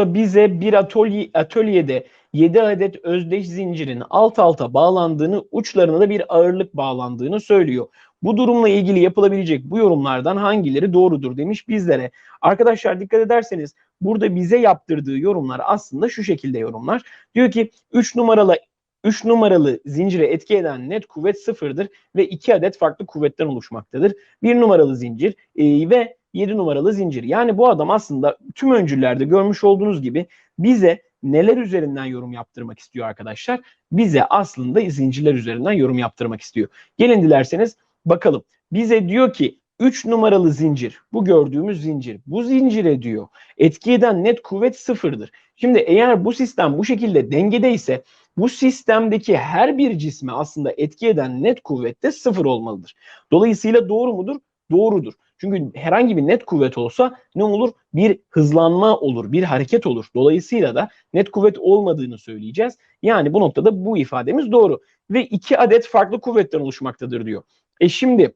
burada bize bir atölye, atölyede 7 adet özdeş zincirin alt alta bağlandığını, uçlarına da bir ağırlık bağlandığını söylüyor. Bu durumla ilgili yapılabilecek bu yorumlardan hangileri doğrudur demiş bizlere. Arkadaşlar dikkat ederseniz burada bize yaptırdığı yorumlar aslında şu şekilde yorumlar. Diyor ki 3 numaralı 3 numaralı zincire etki eden net kuvvet sıfırdır ve 2 adet farklı kuvvetten oluşmaktadır. 1 numaralı zincir e, ve 7 numaralı zincir. Yani bu adam aslında tüm öncüllerde görmüş olduğunuz gibi bize neler üzerinden yorum yaptırmak istiyor arkadaşlar? Bize aslında zincirler üzerinden yorum yaptırmak istiyor. Gelin dilerseniz bakalım. Bize diyor ki 3 numaralı zincir, bu gördüğümüz zincir, bu zincire diyor etki eden net kuvvet sıfırdır. Şimdi eğer bu sistem bu şekilde dengedeyse bu sistemdeki her bir cisme aslında etki eden net kuvvet de sıfır olmalıdır. Dolayısıyla doğru mudur? Doğrudur. Çünkü herhangi bir net kuvvet olsa ne olur? Bir hızlanma olur, bir hareket olur. Dolayısıyla da net kuvvet olmadığını söyleyeceğiz. Yani bu noktada bu ifademiz doğru. Ve iki adet farklı kuvvetten oluşmaktadır diyor. E şimdi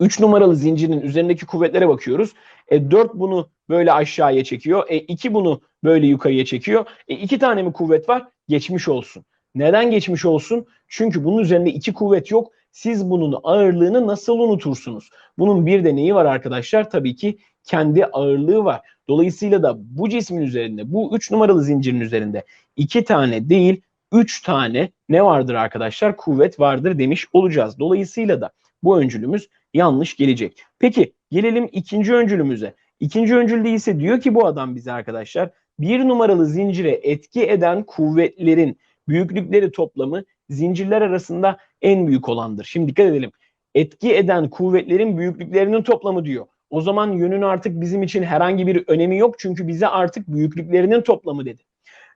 3 numaralı zincirin üzerindeki kuvvetlere bakıyoruz. E 4 bunu böyle aşağıya çekiyor. E 2 bunu böyle yukarıya çekiyor. E 2 tane mi kuvvet var? Geçmiş olsun. Neden geçmiş olsun? Çünkü bunun üzerinde iki kuvvet yok. Siz bunun ağırlığını nasıl unutursunuz? Bunun bir de neyi var arkadaşlar? Tabii ki kendi ağırlığı var. Dolayısıyla da bu cismin üzerinde, bu 3 numaralı zincirin üzerinde 2 tane değil 3 tane ne vardır arkadaşlar? Kuvvet vardır demiş olacağız. Dolayısıyla da bu öncülümüz yanlış gelecek. Peki gelelim ikinci öncülümüze. İkinci öncülde ise diyor ki bu adam bize arkadaşlar bir numaralı zincire etki eden kuvvetlerin büyüklükleri toplamı zincirler arasında en büyük olandır. Şimdi dikkat edelim. Etki eden kuvvetlerin büyüklüklerinin toplamı diyor. O zaman yönün artık bizim için herhangi bir önemi yok çünkü bize artık büyüklüklerinin toplamı dedi.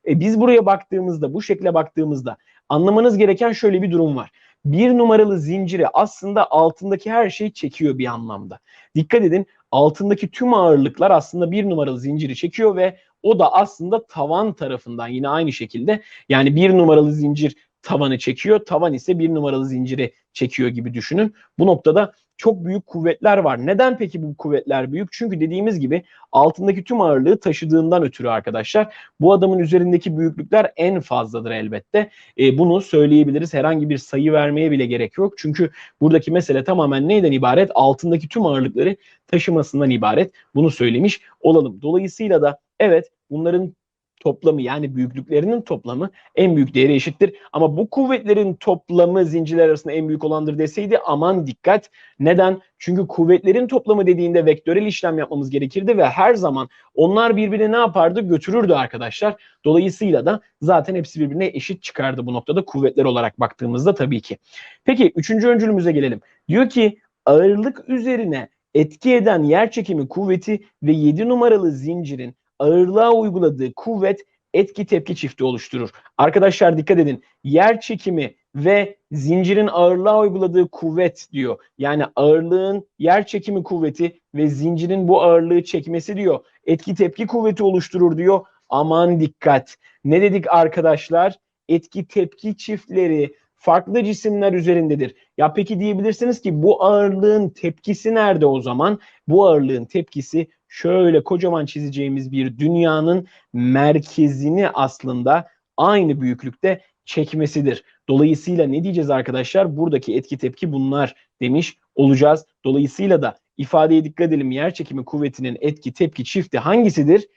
E biz buraya baktığımızda, bu şekle baktığımızda anlamanız gereken şöyle bir durum var. Bir numaralı zinciri aslında altındaki her şeyi çekiyor bir anlamda. Dikkat edin altındaki tüm ağırlıklar aslında bir numaralı zinciri çekiyor ve o da aslında tavan tarafından yine aynı şekilde yani bir numaralı zincir tavanı çekiyor. Tavan ise bir numaralı zinciri çekiyor gibi düşünün. Bu noktada çok büyük kuvvetler var. Neden peki bu kuvvetler büyük? Çünkü dediğimiz gibi altındaki tüm ağırlığı taşıdığından ötürü arkadaşlar. Bu adamın üzerindeki büyüklükler en fazladır elbette. E, bunu söyleyebiliriz. Herhangi bir sayı vermeye bile gerek yok. Çünkü buradaki mesele tamamen neyden ibaret? Altındaki tüm ağırlıkları taşımasından ibaret. Bunu söylemiş olalım. Dolayısıyla da evet bunların toplamı yani büyüklüklerinin toplamı en büyük değeri eşittir. Ama bu kuvvetlerin toplamı zincirler arasında en büyük olandır deseydi aman dikkat. Neden? Çünkü kuvvetlerin toplamı dediğinde vektörel işlem yapmamız gerekirdi ve her zaman onlar birbirine ne yapardı? Götürürdü arkadaşlar. Dolayısıyla da zaten hepsi birbirine eşit çıkardı bu noktada kuvvetler olarak baktığımızda tabii ki. Peki üçüncü öncülümüze gelelim. Diyor ki ağırlık üzerine etki eden yer çekimi kuvveti ve 7 numaralı zincirin ağırlığa uyguladığı kuvvet etki tepki çifti oluşturur. Arkadaşlar dikkat edin. Yer çekimi ve zincirin ağırlığa uyguladığı kuvvet diyor. Yani ağırlığın yer çekimi kuvveti ve zincirin bu ağırlığı çekmesi diyor. Etki tepki kuvveti oluşturur diyor. Aman dikkat. Ne dedik arkadaşlar? Etki tepki çiftleri farklı cisimler üzerindedir. Ya peki diyebilirsiniz ki bu ağırlığın tepkisi nerede o zaman? Bu ağırlığın tepkisi şöyle kocaman çizeceğimiz bir dünyanın merkezini aslında aynı büyüklükte çekmesidir. Dolayısıyla ne diyeceğiz arkadaşlar? Buradaki etki tepki bunlar demiş olacağız. Dolayısıyla da ifadeye dikkat edelim. Yer çekimi kuvvetinin etki tepki çifti hangisidir?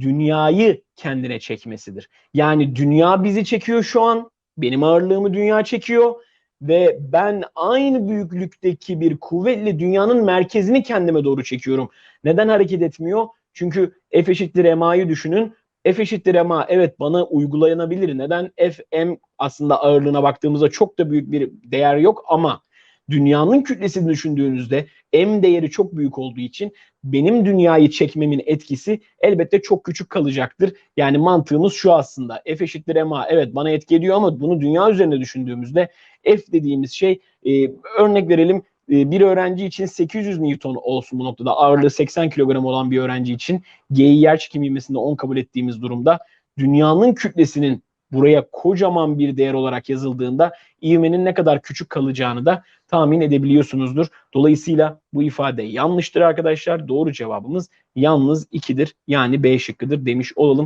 Dünyayı kendine çekmesidir. Yani dünya bizi çekiyor şu an. Benim ağırlığımı dünya çekiyor ve ben aynı büyüklükteki bir kuvvetle dünyanın merkezini kendime doğru çekiyorum. Neden hareket etmiyor? Çünkü F eşittir MA'yı düşünün. F eşittir MA evet bana uygulanabilir. Neden? F M aslında ağırlığına baktığımızda çok da büyük bir değer yok ama dünyanın kütlesini düşündüğünüzde M değeri çok büyük olduğu için benim dünyayı çekmemin etkisi elbette çok küçük kalacaktır. Yani mantığımız şu aslında. F eşittir MA evet bana etki ediyor ama bunu dünya üzerinde düşündüğümüzde F dediğimiz şey e, örnek verelim e, bir öğrenci için 800 Newton olsun bu noktada. Ağırlığı 80 kilogram olan bir öğrenci için G'yi yer çekimi ivmesinde 10 kabul ettiğimiz durumda dünyanın kütlesinin buraya kocaman bir değer olarak yazıldığında ivmenin ne kadar küçük kalacağını da tahmin edebiliyorsunuzdur. Dolayısıyla bu ifade yanlıştır arkadaşlar. Doğru cevabımız yalnız 2'dir. Yani B şıkkıdır demiş olalım.